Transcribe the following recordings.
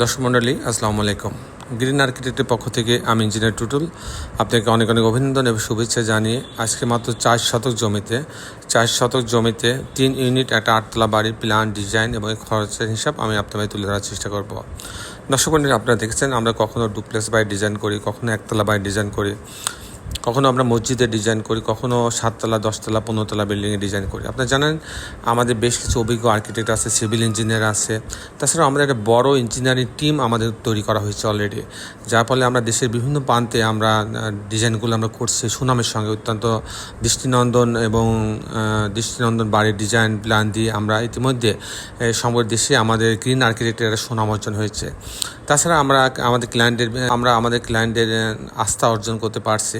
দর্শক মণ্ডলী, আসসালামু আলাইকুম। গ্রিন আর্কিটেক্টের পক্ষ থেকে আমি ইঞ্জিনিয়ার টুটুল। আপনাকে অনেক অনেক অভিনন্দন এবং শুভেচ্ছা জানিয়ে আজকে মাত্র চার শতক জমিতে, চার শতক জমিতে তিন ইউনিট একটা আটতলা বাড়ির প্ল্যান ডিজাইন এবং খরচের হিসাব আমি আপনার তুলে ধরার চেষ্টা করব। দর্শক মণ্ডলী, আপনারা দেখেছেন আমরা কখনো ডুপ্লেক্স বাড়ি ডিজাইন করি, কখনো একতলা বাড়ি ডিজাইন করি। কখনো আমরা মসজিদে ডিজাইন করি, কখনো সাততলা, দশতলা, পনেরোতলা বিল্ডিংয়ে ডিজাইন করি। আপনারা জানেন, আমাদের বেশ কিছু অভিজ্ঞ আর্কিটেক্ট আছে সিভিল ইঞ্জিনিয়ার আছে। তাছাড়াও আমাদের একটা বড় ইঞ্জিনিয়ারিং টিম আমাদের তৈরি করা হয়েছে অলরেডি যার ফলে আমরা দেশের বিভিন্ন প্রান্তে আমরা ডিজাইনগুলো আমরা করছি। সুনামের সঙ্গে অত্যন্ত দৃষ্টিনন্দন এবং দৃষ্টিনন্দন বাড়ির ডিজাইন প্ল্যান দিয়ে আমরা ইতিমধ্যে সমগ্র দেশে আমাদের গ্রিন আর্কিটেক্টের একটা সুনাম অর্জন হয়েছে। তাছাড়া আমরা আমাদের ক্লায়েন্টের আমরা আমাদের ক্লায়েন্টের আস্থা অর্জন করতে পারছি।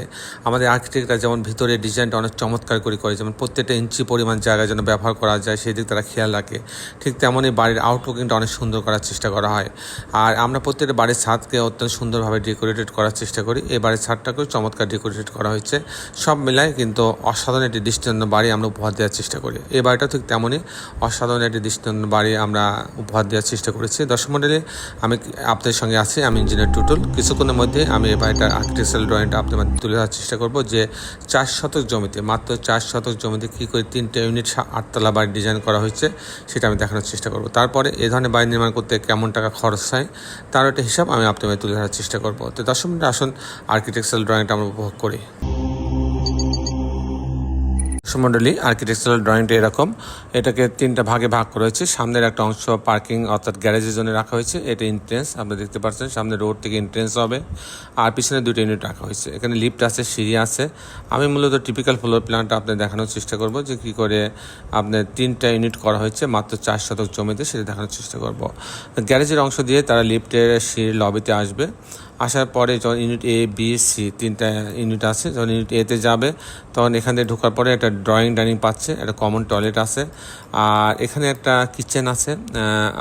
আমাদের আর্কিটেক্টরা যেমন ভিতরে ডিজাইনটা অনেক চমৎকার করে করে, যেমন প্রত্যেকটা ইঞ্চি পরিমাণ জায়গা যেন ব্যবহার করা যায়, সেই দিক তারা খেয়াল রাখে। ঠিক তেমনই বাড়ির আউটলুকিংটা অনেক সুন্দর করার চেষ্টা করা হয়। আর আমরা প্রত্যেকটা বাড়ির ছাদকে অত্যন্ত সুন্দরভাবে ডেকোরেটেড করার চেষ্টা করি। এই বাড়ির ছাদটাকেও চমৎকার ডেকোরেটেড করা হয়েছে। সব মিলায় কিন্তু অসাধারণ একটি দৃষ্টিনন্দন বাড়ি আমরা উপহার দেওয়ার চেষ্টা করি। এই বাড়িটা ঠিক তেমনই অসাধারণ একটি দৃষ্টিনন্দন বাড়ি আমরা উপহার দেওয়ার চেষ্টা করেছি। দর্শক মন্ডলী, আমি আপনাদের সঙ্গে আছি, আমি ইঞ্জিনিয়ার টুটুল। কিছুক্ষণের মধ্যে আমি বাড়িটার আর্কিটেকচারাল ড্রয়িংটা আপনার মধ্যে তুলে ধরার চেষ্টা করব যে চার শতক জমিতে, মাত্র চার শতক জমিতে কী করে তিনটে ইউনিট আটতলা বাড়ি ডিজাইন করা হয়েছে, সেটা আমি দেখানোর চেষ্টা করব। তারপরে এ ধরনের বাড়ি নির্মাণ করতে কেমন টাকা খরচ হয়, তার একটা হিসাব আমি আপনাদের তুলে ধরার চেষ্টা করব। তো দশ মিনিট আসুন, আর্কিটেকচারাল ড্রয়িংটা আমরা উপভোগ করি। সুমণ্ডলী আর্কিটেকচারাল ড্রয়িংটা এরকম। এটাকে তিনটা ভাগে ভাগ করা হয়েছে। সামনের একটা অংশ পার্কিং অর্থাৎ গ্যারেজের জন্য রাখা হয়েছে। এটা এন্ট্রেন্স আপনি দেখতে পাচ্ছেন, সামনে রোড থেকে এন্ট্রেন্স হবে। আর পিছনে দুটো ইউনিট রাখা হয়েছে। এখানে লিফট আছে, সিঁড়ি আছে। আমি মূলত টিপিক্যাল ফ্লোর প্ল্যানটা আপনার দেখানোর চেষ্টা করব যে কী করে আপনার তিনটা ইউনিট করা হয়েছে, মাত্র চার শতক জমিতে সেটা দেখানোর চেষ্টা করব। গ্যারেজের অংশ দিয়ে তারা লিফটের সিঁড়ির লবিতে আসবে। আসার পরে যখন ইউনিট এ বি সি তিনটা ইউনিট আছে, যখন ইউনিট এতে যাবে, তখন এখান থেকে ঢোকার পরে একটা ড্রয়িং ডাইনিং পাচ্ছে, একটা কমন টয়লেট আছে, আর এখানে একটা কিচেন আছে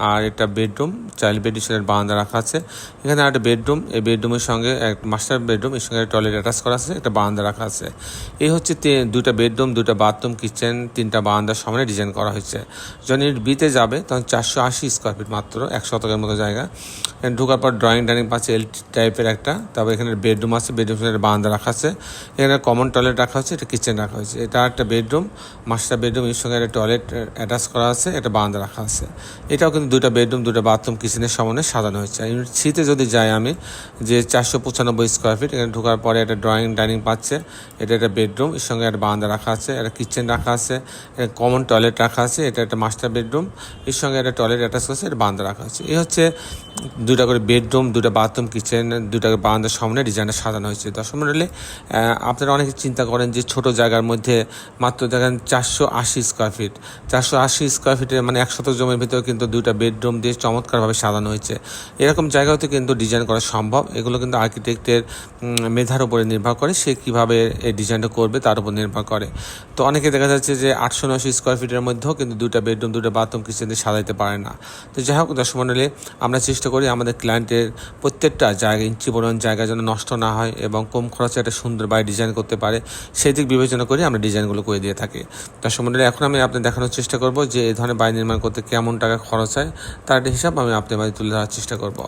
আর একটা বেডরুম চাইল্ড বেড হিসেবে বারান্দা রাখা আছে, এখানে একটা বেডরুম এই বেডরুমের সঙ্গে এক মাস্টার বেডরুম এর সঙ্গে টয়লেট অ্যাটাচ করা আছে, একটা বারান্দা রাখা আছে। এই হচ্ছে দুটা বেডরুম দুটা বাথরুম কিচেন তিনটা বারান্দার সামনে ডিজাইন করা হয়েছে। যখন ইউনিট বিতে যাবে, তখন চারশো আশি স্কোয়ার ফিট মাত্র, এক শতকের মতো জায়গা। ঢোকার পর ড্রয়িং ডাইনিং পাচ্ছে এল টাইপের একটা। তারপর এখানে বেডরুম আছে বেডরুম বেডরুমের বারান্দা রাখা আছে। এখানে কমন টয়লেট রাখা হয়েছে, এটা কিচেন রাখা হয়েছে। এটা একটা বেডরুম মাস্টার বেডরুম এর সঙ্গে একটা টয়লেট অ্যাটাচ করা আছে, একটা বারান্দা রাখা আছে। এটাও কিন্তু দুটা বেডরুম দুটো বাথরুম কিচেনের সমানে সাজানো হয়েছে। ইউনিট সিতে যদি যাই আমি, যে চারশো পঁচানব্বই স্কোয়ার ফিট এখানে ঢোকার পরে একটা ড্রয়িং ডাইনিং পাচ্ছে। এটা একটা বেডরুম এর সঙ্গে একটা বারান্দা রাখা আছে, একটা কিচেন রাখা আছে কমন টয়লেট রাখা আছে, এটা একটা মাস্টার বেডরুম এর সঙ্গে একটা টয়লেট অ্যাটাচ করছে এটা বারান্দা রাখা আছে। এই হচ্ছে দুটা করে বেডরুম দুটা বাথরুম কিচেন দুটা করে বারান্দার সামনে ডিজাইনটা সাজানো হয়েছে। দশ মডেলে আপনারা অনেকে চিন্তা করেন যে ছোট জায়গার মধ্যে মাত্র দেখেন চারশো আশি স্কোয়ার ফিট চারশো আশি স্কোয়ার ফিটের মানে একশত জমির ভিতরে কিন্তু দুইটা বেডরুম দিয়ে চমৎকারভাবে সাজানো হয়েছে। এরকম জায়গাতে কিন্তু ডিজাইন করা সম্ভব। এগুলো কিন্তু আর্কিটেক্টের মেধার উপরে নির্ভর করে সে কীভাবে এই ডিজাইনটা করবে তার উপর নির্ভর করে। তো অনেকে দেখা যাচ্ছে যে আটশো নশো স্কোয়ার ফিটের মধ্যেও কিন্তু দুইটা বেডরুম দুটো বাথরুম কিচেন সাজাইতে পারে না। তো যাই হোক দর্শক আমরা চেষ্টা করি আমাদের ক্লায়েন্টের প্রত্যেকটা জায়গা ইঞ্চি পরিমাণ জায়গা যেন নষ্ট না হয় এবং কম খরচে একটা সুন্দর বাড়ি ডিজাইন করতে পারে, সেই দিক বিবেচনা করে আমরা ডিজাইনগুলো করে দিয়ে থাকি। তার সম্বন্ধে এখন আমি আপনাদের দেখানোর চেষ্টা করব যে এই ধরনের বাড়ি নির্মাণ করতে কেমন টাকা খরচ হয়, তার একটা হিসাব আমি আপনার বাড়ি তুলে ধরার চেষ্টা করব।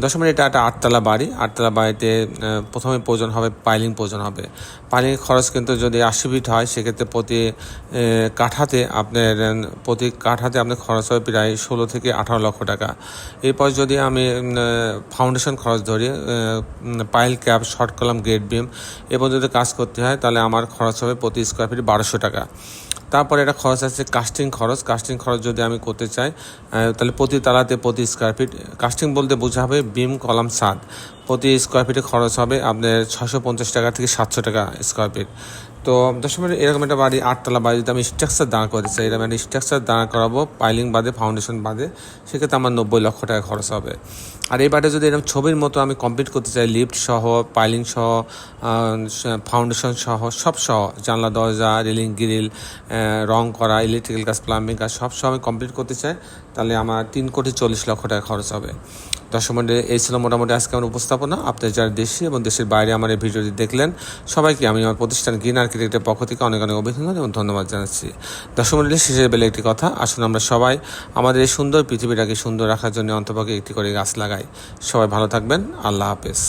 দশ মিনিট এটা একটা আটতলা বাড়ি। আটতলা বাড়িতে প্রথমে প্রয়োজন হবে পাইলিং, প্রয়োজন হবে। পাইলিং খরচ কিন্তু যদি আশি ফিট হয়, সেক্ষেত্রে প্রতি কাঠাতে আপনার প্রতি কাঠাতে আপনার খরচ হবে প্রায় ষোলো থেকে আঠারো লক্ষ টাকা। এরপর যদি আমি ফাউন্ডেশন খরচ ধরি pile cap short column gate beam এবং যদি কাজ করতে হয়, তাহলে আমার খরচ হবে প্রতি স্কোয়ার ফিট বারোশো টাকা। তারপরে এটা খরচ আছে কাস্টিং খরচ। কাস্টিং খরচ যদি আমি করতে চাই তাহলে প্রতি তালাতে প্রতি স্কোয়ার ফিট কাস্টিং বলতে বোঝা হবে বিম কলাম সাদ প্রতি স্কোয়ার ফিটে খরচ হবে আপনার ছশো পঞ্চাশ টাকা থেকে সাতশো টাকা স্কোয়ার ফিট তো দশমিক এরকম একটা বাড়ি, আটতলা বাড়ি, যদি আমি স্ট্রাকচার দাঁড় করতে চাই, এরকম একটা স্ট্রাকচার দাঁড় করাবো পাইলিং বাদে ফাউন্ডেশন বাদে, সেক্ষেত্রে আমার নব্বই লক্ষ টাকা খরচ হবে। আর এই বাড়িটা যদি এরকম ছবির মতো আমি কমপ্লিট করতে চাই লিফট সহ পাইলিং সহ ফাউন্ডেশন সহ, সব সহ, জানলা, দরজা রেলিং গ্রিল রং করা ইলেকট্রিক্যাল কাজ প্লাম্বিং কাজ সব সময় কমপ্লিট করতে চাই, তাহলে আমার তিন কোটি চল্লিশ লক্ষ টাকা খরচ হবে। দর্শক মন্ডলী এই ছিল মোটামুটি আজকে আমার উপস্থাপনা। আপনার যারা দেশে এবং দেশের বাইরে আমার এই ভিডিওটি দেখলেন, সবাইকে আমি আমার প্রতিষ্ঠান গ্রিন আর্কিটেক্টের পক্ষ থেকে অনেক অনেক অভিনন্দন এবং ধন্যবাদ জানাচ্ছি। দর্শক মন্ডলী শেষের বেলে একটি কথা, আসুন আমরা সবাই আমাদের এই সুন্দর পৃথিবীটাকে সুন্দর রাখার জন্য অন্তপক্ষে একটি করে গাছ লাগাই। সবাই ভালো থাকবেন, আল্লাহ হাফেজ।